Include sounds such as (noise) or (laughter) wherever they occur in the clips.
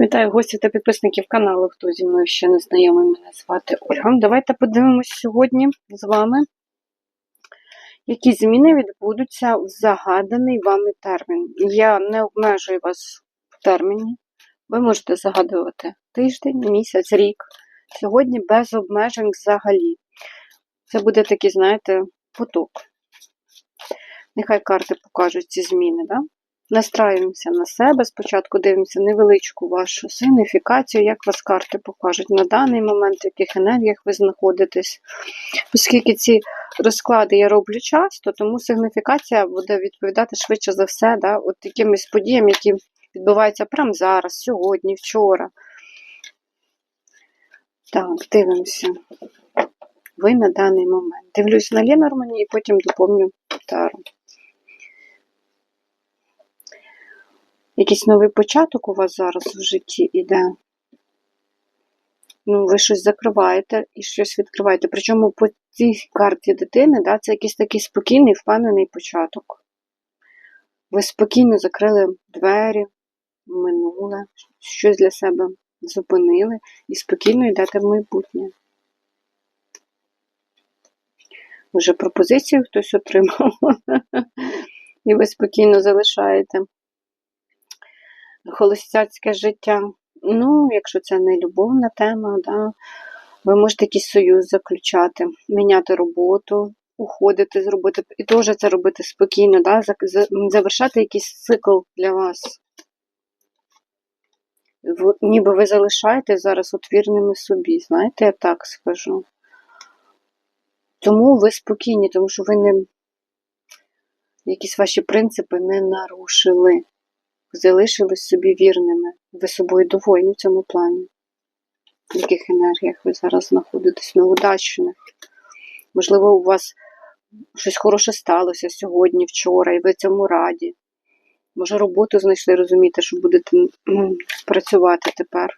Вітаю гостів та підписників каналу. Хто зі мною ще не знайомий, мене звати Ольга. Давайте подивимось сьогодні з вами, які зміни відбудуться в загаданий вами термін. Я не обмежую вас в терміні. Ви можете загадувати тиждень, місяць, рік. Сьогодні без обмежень взагалі. Це буде такий, знаєте, поток. Нехай карти покажуть ці зміни. Да? Настраюємося на себе. Спочатку дивимося невеличку вашу сигніфікацію, як вас карти покажуть на даний момент, в яких енергіях ви знаходитесь. Оскільки ці розклади я роблю часто, тому сигніфікація буде відповідати швидше за все, да, от якимось подіям, які відбуваються прямо зараз, сьогодні, вчора. Так, дивимося. Ви на даний момент. Дивлюсь на Ленормані і потім доповню Тару. Якийсь новий початок у вас зараз в житті іде. Ну, ви щось закриваєте і щось відкриваєте. Причому по цій карті дитини, да, це якийсь такий спокійний, впевнений початок. Ви спокійно закрили двері минуле, щось для себе зупинили і спокійно йдете в майбутнє. Вже пропозицію хтось отримав, (laughs) і ви спокійно залишаєте холостяцьке життя. Ну, якщо це не любовна тема, да, ви можете якийсь союз заключати, міняти роботу, уходити з роботи, і теж це робити спокійно, да, завершати якийсь цикл для вас. Ніби ви залишаєте зараз отвірними собі, знаєте, я так скажу. Тому ви спокійні, тому що ви не якісь ваші принципи не нарушили залишились собі вірними. Ви собою довольні в цьому плані. В яких енергіях ви зараз знаходитесь, неудачних. Можливо, у вас щось хороше сталося сьогодні, вчора, і ви цьому раді. Може, роботу знайшли, розумієте, що будете працювати тепер.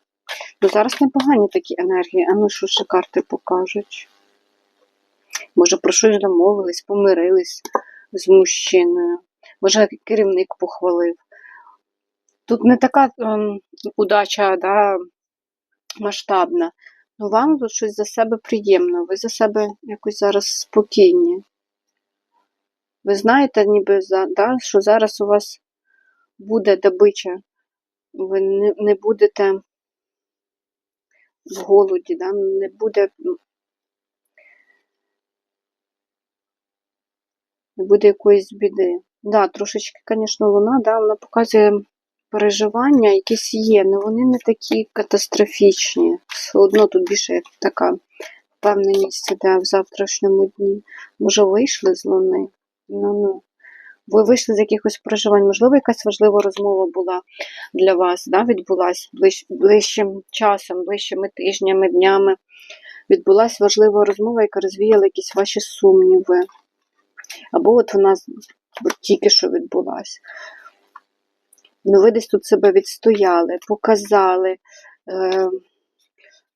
Ну, зараз непогані такі енергії, а ну що ще карти покажуть? Може, про щось домовились, помирились з мужчиною. Може, керівник похвалив. Тут не така ем, удача да, масштабна. Ну вам тут щось за себе приємно, ви за себе якось зараз спокійні. Ви знаєте, ніби да, що зараз у вас буде добича, ви не, будете в голоді, да, не буде. Не буде якоїсь біди. Да, трошечки, звісно, луна, да, вона показує переживання якісь є, але вони не такі катастрофічні. Все одно тут більше така впевненість іде в завтрашньому дні. Може, вийшли з луни? Ну, ну. Ви вийшли з якихось проживань, можливо, якась важлива розмова була для вас, да, відбулася ближ, ближчим часом, ближчими тижнями, днями. Відбулася важлива розмова, яка розвіяла якісь ваші сумніви. Або от вона тільки що відбулася. Ну, ви десь тут себе відстояли, показали. Е,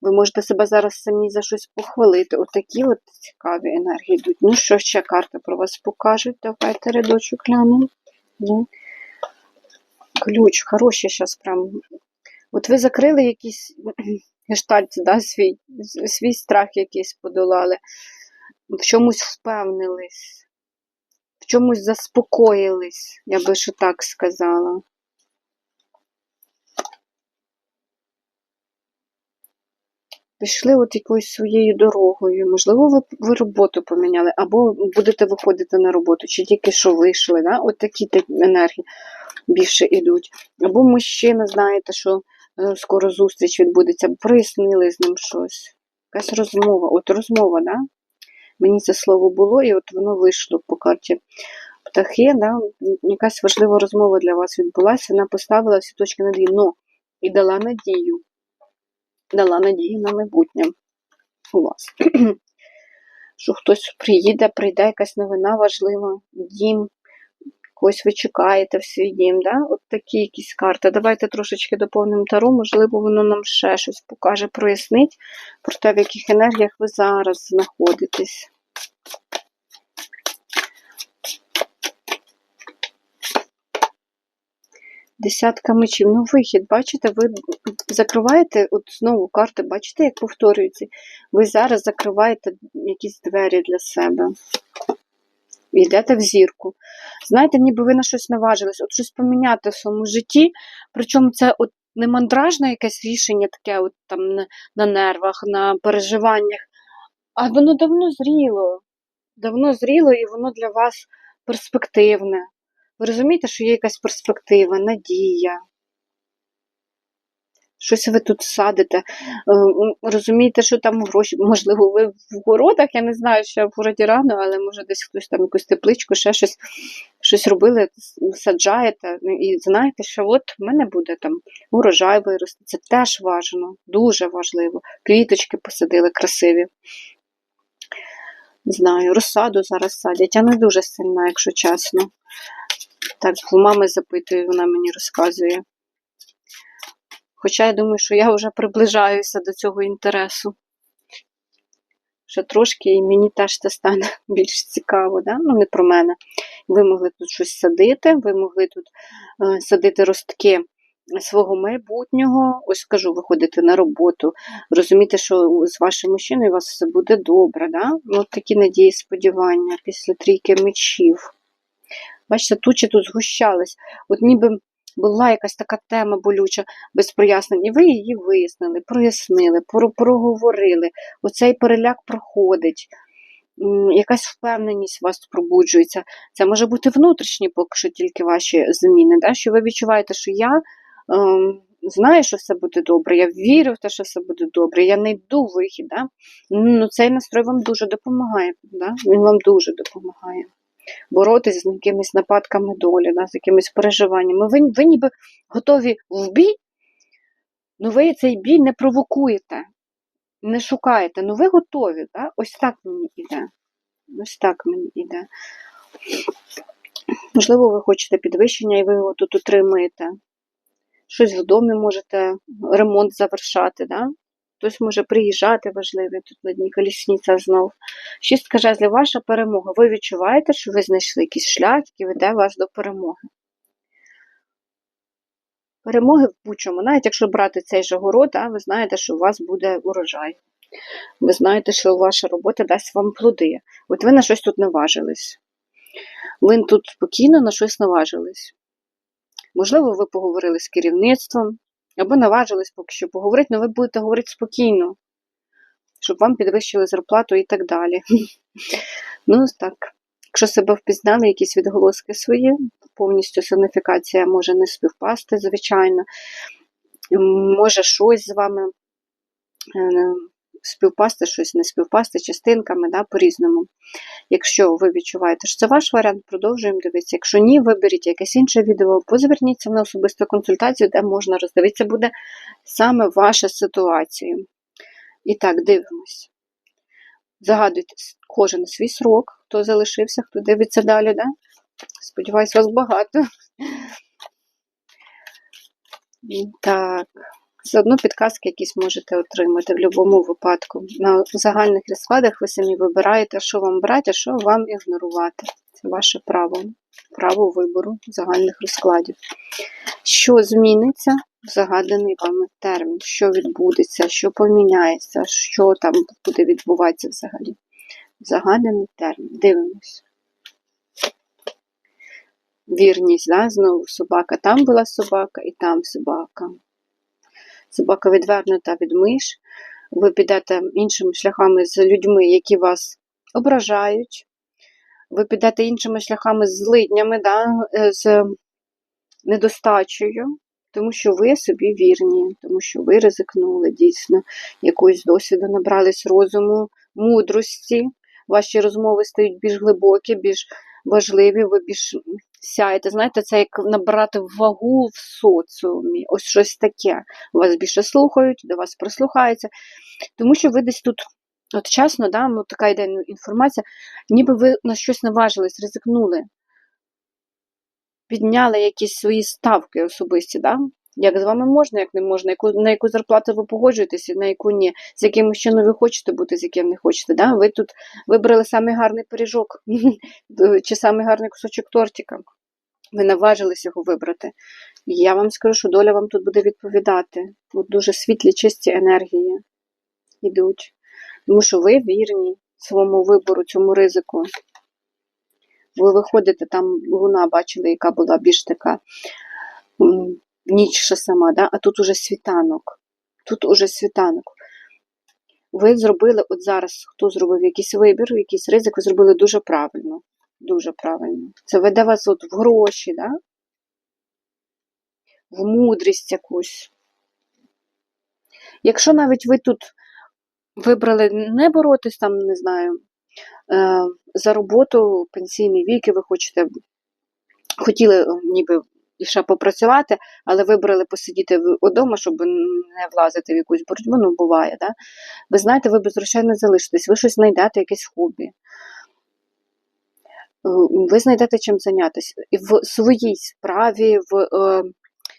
ви можете себе зараз самі за щось похвалити. Отакі от цікаві енергії йдуть. Ну, що ще карти про вас покажуть? Давайте рядочок глянемо. Ну. Ключ, хороший зараз прям. От ви закрили якийсь (clears throat) гештальт, да, свій, свій страх якийсь подолали, в чомусь впевнились, в чомусь заспокоїлись, я би що так сказала. Пішли от якоюсь своєю дорогою. Можливо, ви ви роботу поміняли, або будете виходити на роботу, чи тільки що вийшли. Да? От такі енергії більше йдуть. Або мужчина, знаєте, що е, скоро зустріч відбудеться, прояснили з ним щось. Якась розмова. От розмова, да? Мені це слово було, і от воно вийшло по карті птахи. Да? Якась важлива розмова для вас відбулася, вона поставила всі точки над «і», но і дала надію дала надію на майбутнє у вас. (clears throat) Що хтось приїде, прийде якась новина важлива, дім, когось ви чекаєте в свій дім. да? От такі якісь карти. Давайте трошечки доповнимо тару, можливо, воно нам ще щось покаже, прояснить про те, в яких енергіях ви зараз знаходитесь. Десятка мечів. Ну, вихід, бачите, ви закриваєте, от знову карти, бачите, як повторюються. Ви зараз закриваєте якісь двері для себе. Йдете в зірку. Знаєте, ніби ви на щось наважились, от щось поміняти в своєму житті. Причому це от не мандражне якесь рішення, таке от там на, нервах, на переживаннях, а воно давно зріло. Давно зріло, і воно для вас перспективне. Ви розумієте, що є якась перспектива, надія. Щось ви тут садите. Е, Розумієте, що там гроші, можливо, ви в городах, я не знаю, що в городі рано, але може десь хтось там якусь тепличку, ще щось, щось робили, саджаєте, ну, і знаєте, що от в мене буде там урожай вирости. Це теж важливо, дуже важливо. Квіточки посадили красиві. Знаю, розсаду зараз садять. Я не дуже сильна, якщо чесно. Так, у мами запитую, вона мені розказує. Хоча я думаю, що я вже приближаюся до цього інтересу. Ще трошки, і мені теж це стане (laughs) більш цікаво, да? ну не про мене. Ви могли тут щось садити, ви могли тут е, садити ростки свого майбутнього. Ось скажу, виходити на роботу, розуміти, що з вашим мужчиною у вас все буде добре. Да? Ну, от такі надії, сподівання після трійки мечів. Бачите, тучі тут згущались. От ніби була якась така тема болюча без прояснень, і ви її вияснили, прояснили, проговорили. Оцей переляк проходить. Якась впевненість у вас пробуджується. Це може бути внутрішні, поки що тільки ваші зміни. Да? Що ви відчуваєте, що я ем, знаю, що все буде добре, я вірю в те, що все буде добре, я знайду вихід. Да? Ну, цей настрой вам дуже допомагає. Да? Він вам дуже допомагає боротися з якимись нападками долі, да, з якимись переживаннями. Ви, ви ніби готові в бій, але ви цей бій не провокуєте, не шукаєте, ну ви готові. Да? Ось так мені йде. Ось так мені йде. Можливо, ви хочете підвищення і ви його тут отримуєте. Щось в домі можете ремонт завершати. Да? Хтось може приїжджати важливий тут на дні колісниця знов. Шістка жезлів, ваша перемога. Ви відчуваєте, що ви знайшли якийсь шлях, який веде вас до перемоги. Перемоги в будь-чому. Навіть якщо брати цей же город, да, ви знаєте, що у вас буде урожай. Ви знаєте, що ваша робота дасть вам плоди. От ви на щось тут наважились. Ви тут спокійно на щось наважились. Можливо, ви поговорили з керівництвом, або наважились поки що поговорити, але ви будете говорити спокійно, щоб вам підвищили зарплату і так далі. (laughs) Ну, так. Якщо себе впізнали, якісь відголоски свої, повністю сигніфікація може не співпасти, звичайно. Може щось з вами е, співпасти, щось не співпасти частинками, да, по-різному. Якщо ви відчуваєте, що це ваш варіант, продовжуємо дивитися. Якщо ні, виберіть якесь інше відео, позверніться на особисту консультацію, де можна роздивитися, буде саме ваша ситуація. І так, дивимось. Загадуйте кожен свій срок, хто залишився, хто дивиться далі, да? Сподіваюсь, вас багато. Так. Все одно підказки якісь можете отримати в будь-якому випадку. На загальних розкладах ви самі вибираєте, що вам брати, а що вам ігнорувати. Це ваше право. Право вибору загальних розкладів. Що зміниться в загаданий вами термін? Що відбудеться, що поміняється, що там буде відбуватися взагалі? Загаданий термін. Дивимось. Вірність, да? знову собака. Там була собака і там собака. Собака відвернута від миш. Ви підете іншими шляхами з людьми, які вас ображають. Ви підете іншими шляхами з злиднями, да? е, з недостачею, тому що ви собі вірні, тому що ви ризикнули дійсно якогось досвіду, набрались розуму, мудрості. Ваші розмови стають більш глибокі, більш важливі, ви більш сяєте. Знаєте, це як набирати вагу в соціумі. Ось щось таке. Вас більше слухають, до вас прислухаються. Тому що ви десь тут, от чесно, да, ну, така йде інформація, ніби ви на щось наважились, ризикнули підняли якісь свої ставки особисті, да? Як з вами можна, як не можна, яку, на яку зарплату ви погоджуєтеся, на яку ні, з яким мужчиною ви хочете бути, з яким не хочете. Да? Ви тут вибрали самий гарний пиріжок (laughs) чи самий гарний кусочок тортика. Ви наважились його вибрати. І Я вам скажу, що доля вам тут буде відповідати. От дуже світлі, чисті енергії йдуть. Тому що ви вірні своєму вибору, цьому ризику. Ви виходите, там луна бачили, яка була більш така ніч ще сама, да? а тут уже світанок. Тут уже світанок. Ви зробили, от зараз, хто зробив якийсь вибір, якийсь ризик, ви зробили дуже правильно. Дуже правильно. Це веде вас от в гроші, да? в мудрість якусь. Якщо навіть ви тут вибрали не боротись там, не знаю, е, за роботу, пенсійний вік, і ви хочете, хотіли е, ще попрацювати, але вибрали посидіти вдома, щоб не влазити в якусь боротьбу, ну буває, да? ви знаєте, ви не залишитесь, ви щось знайдете, якесь хобі. Е, Ви знайдете чим зайнятися. І в своїй справі, в е,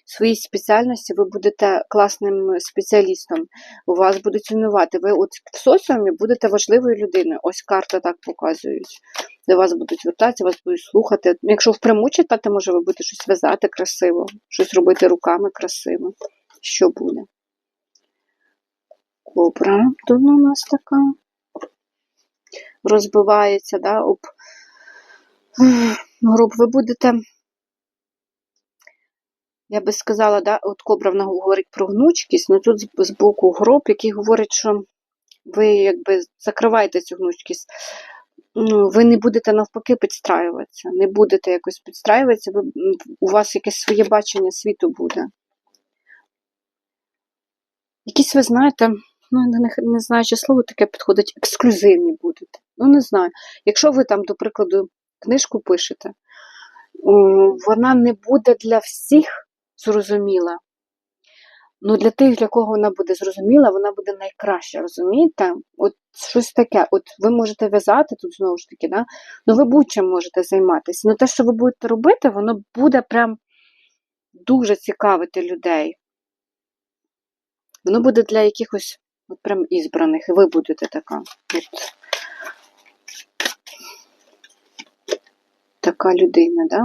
своїй спеціальності ви будете класним спеціалістом, у вас будуть цінувати. Ви от в соціумі будете важливою людиною. Ось карта так показують. До вас будуть звертатися, вас будуть слухати. Якщо впряму читати, може ви будете щось в'язати красиво, щось робити руками красиво. Що буде? Кобра, то у нас така розбивається, да, об груп. Ви будете я би сказала, да, от кобра говорить про гнучкість, але тут з боку гроб, який говорить, що ви якби закриваєте цю гнучкість. Ну, ви не будете навпаки підстраюватися, не будете якось підстраюватися, ви, у вас якесь своє бачення світу буде. Якісь, ви знаєте, ну, не, не знаю, чи слово таке підходить, ексклюзивні будете. Ну, не знаю. Якщо ви там, до прикладу, книжку пишете, вона не буде для всіх зрозуміла. Ну, для тих, для кого вона буде зрозуміла, вона буде найкраща, розумієте? От щось таке. От ви можете в'язати тут знову ж таки, да? ну ви будь-чим можете займатися. Ну те, що ви будете робити, воно буде прям дуже цікавити людей. Воно буде для якихось от прям ізбраних, і ви будете така. От. Така людина, да?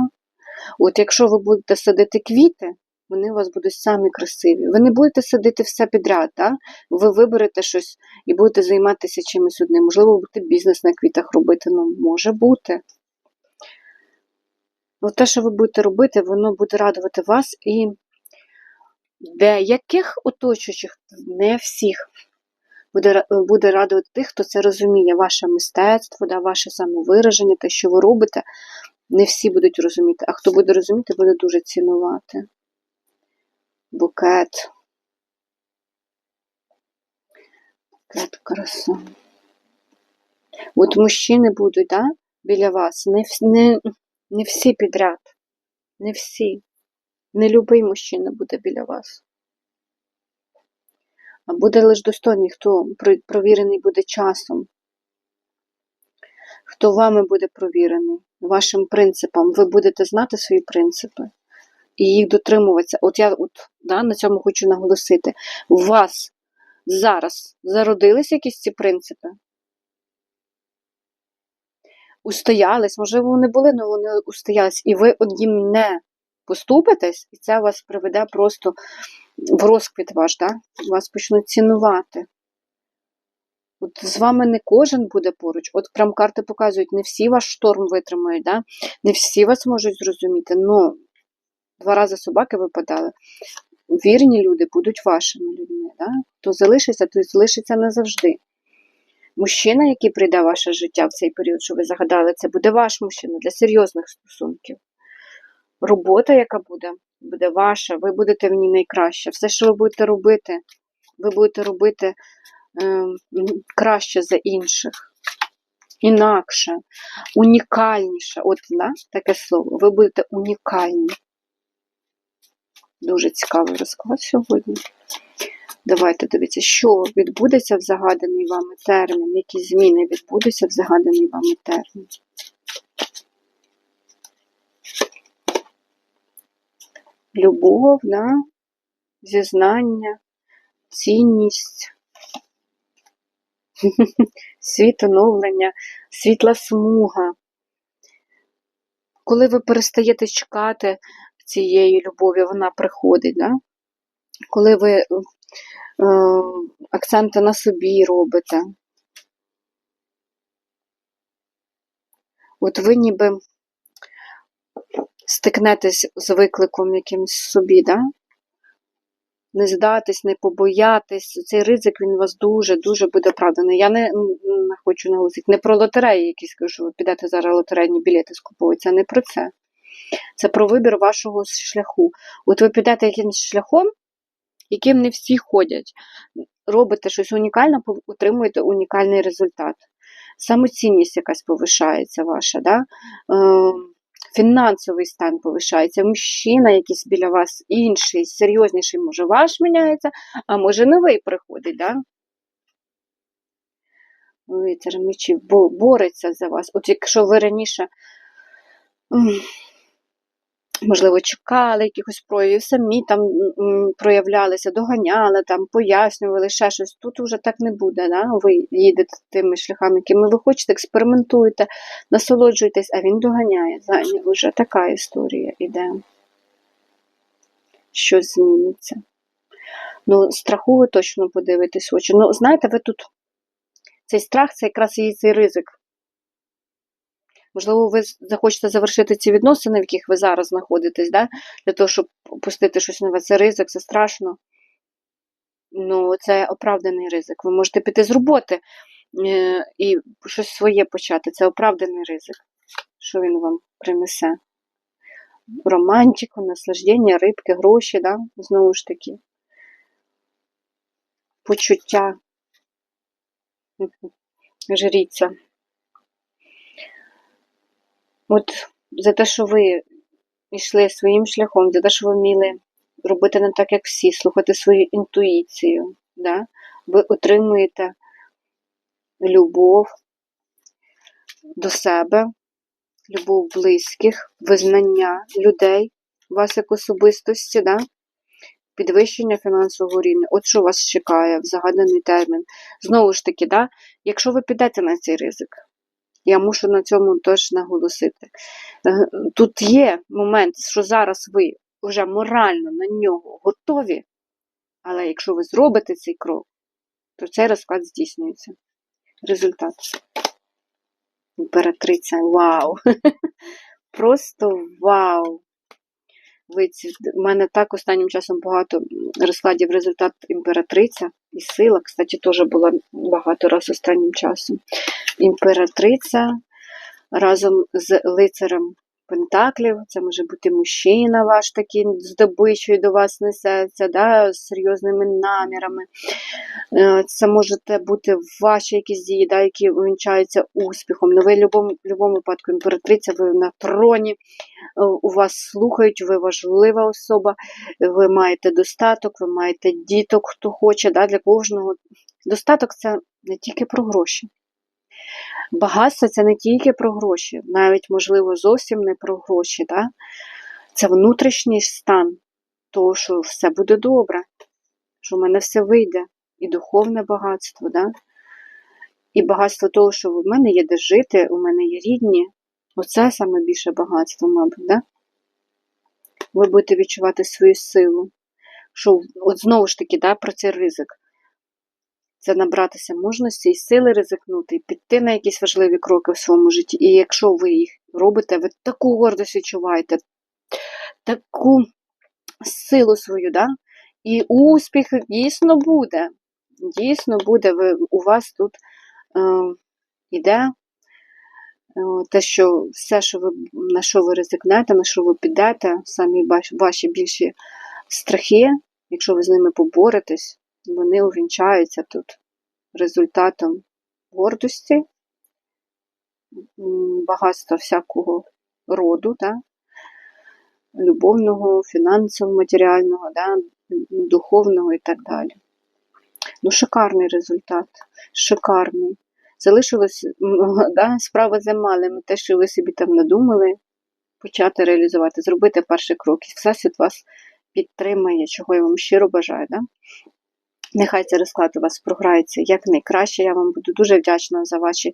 От якщо ви будете садити квіти, вони у вас будуть самі красиві. Ви не будете садити все підряд, так? ви виберете щось і будете займатися чимось одним. Можливо, будете бізнес на квітах робити, ну, може бути. От те, що ви будете робити, воно буде радувати вас і деяких оточуючих, не всіх, буде буде радувати тих, хто це розуміє, ваше мистецтво, да, ваше самовираження, те, що ви робите, не всі будуть розуміти, а хто буде розуміти, буде дуже цінувати. Букет. Букет краса. От мужчини будуть, да, біля вас. Не, не, не всі підряд. Не всі. Не любий мужчина буде біля вас. А буде лише достойний, хто провірений буде часом. Хто вами буде провірений, вашим принципам. Ви будете знати свої принципи і їх дотримуватися. От я от, да, на цьому хочу наголосити. У вас зараз зародились якісь ці принципи? Устоялись, можливо, вони були, але вони устоялись, і ви їм не поступитесь, і це вас приведе просто в розквіт ваш, да? вас почнуть цінувати. От з вами не кожен буде поруч. От прям карти показують, не всі ваш шторм витримають, да? не всі вас можуть зрозуміти. Ну, два рази собаки випадали. Вірні люди будуть вашими людьми. Да? То залишиться, то залишиться назавжди. Мужчина, який прийде в ваше життя в цей період, що ви загадали, це буде ваш мужчина для серйозних стосунків. Робота, яка буде, буде ваша, ви будете в ній найкраще. Все, що ви будете робити, ви будете робити е, краще за інших. Інакше, унікальніше. От, да, таке слово. Ви будете унікальні. Дуже цікавий розклад сьогодні. Давайте дивіться, що відбудеться в загаданий вами термін, які зміни відбудуться в загаданий вами термін. Любов, да? зізнання, цінність, (laughs) світоновлення, світла смуга. Коли ви перестаєте чекати цієї любові вона приходить, да? коли ви е, акценти на собі робите. От ви ніби стикнетесь з викликом якимось собі, да? не здатись, не побоятись. Цей ризик він вас дуже-дуже буде оправданий. Я не, не хочу наголосити, не про лотереї якісь кажу, що ви підете зараз лотерейні білети скуповувати. Це не про це. Це про вибір вашого шляху. От ви підете якимось шляхом, яким не всі ходять. Робите щось унікальне, отримуєте унікальний результат. Самоцінність якась повишається ваша. Да? Е, фінансовий стан повишається, мужчина якийсь біля вас інший, серйозніший, може, ваш міняється, а може новий приходить, да? Лицар мечів бореться за вас. От якщо ви раніше можливо, чекали якихось проявів, самі там проявлялися, доганяли, там, пояснювали ще щось. Тут вже так не буде. Да? Ви їдете тими шляхами, якими ви хочете, експериментуєте, насолоджуєтесь, а він доганяє. Вже така історія іде. Щось зміниться. Ну, страху ви точно подивитесь очі. Ну, знаєте, ви тут цей страх це якраз і цей ризик. Можливо, ви захочете завершити ці відносини, в яких ви зараз знаходитесь, да? для того, щоб пустити щось нове. Це ризик, це страшно. Ну, це оправданий ризик. Ви можете піти з роботи е, і щось своє почати. Це оправданий ризик. Що він вам принесе? Романтику, наслаждення, рибки, гроші, да? знову ж таки. Почуття. Жріться. От за те, що ви йшли своїм шляхом, за те, що ви вміли робити не так, як всі, слухати свою інтуїцію, да? ви отримуєте любов до себе, любов близьких, визнання людей, вас як особистості, да? підвищення фінансового рівня. От що вас чекає в загаданий термін. Знову ж таки, да? якщо ви підете на цей ризик, я мушу на цьому теж наголосити. Е, тут є момент, що зараз ви вже морально на нього готові, але якщо ви зробите цей крок, то цей розклад здійснюється. Результат. Імператриця. Вау! (laughs) Просто вау! У мене так останнім часом багато розкладів результат імператриця і сила. Кстати, теж була багато раз останнім часом. Імператриця разом з лицарем Пентаклів, це може бути мужчина ваш такий здобичою до вас несеться, да, з серйозними намірами. Е, це можете бути ваші якісь дії, да, які вінчаються успіхом. Ну, ви в будь-якому будь випадку імператриця, ви на троні, е, у вас слухають, ви важлива особа, ви маєте достаток, ви маєте діток, хто хоче, да, для кожного. Достаток це не тільки про гроші. Багатство це не тільки про гроші, навіть, можливо, зовсім не про гроші. Да? Це внутрішній стан того, що все буде добре, що в мене все вийде. І духовне багатство, да? і багатство того, що в мене є де жити, у мене є рідні. Оце саме більше багатство, мабуть. Да? Ви будете відчувати свою силу. Що, От знову ж таки, да, про цей ризик це набратися мужності і сили ризикнути, і піти на якісь важливі кроки в своєму житті. І якщо ви їх робите, ви таку гордость відчуваєте, таку силу свою, да? і успіх дійсно буде. Дійсно буде, ви, у вас тут е, іде е, те, що все, що ви, на що ви ризикнете, на що ви підете, самі ваші більші страхи, якщо ви з ними поборетесь, вони увінчаються тут результатом гордості, багатства всякого роду, да? любовного, фінансового, матеріального, да? духовного і так далі. Ну, шикарний результат, шикарний. Залишилось (laughs) да, справа за малим, те, що ви собі там надумали, почати реалізувати, зробити перший крок. І Всесвіт вас підтримає, чого я вам щиро бажаю. Да? Нехай цей розклад у вас програється якнайкраще. Я вам буду дуже вдячна за ваші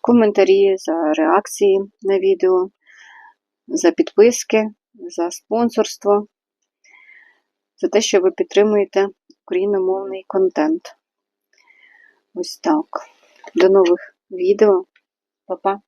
коментарі, за реакції на відео, за підписки, за спонсорство, за те, що ви підтримуєте україномовний контент. Ось так. До нових відео. Па-па!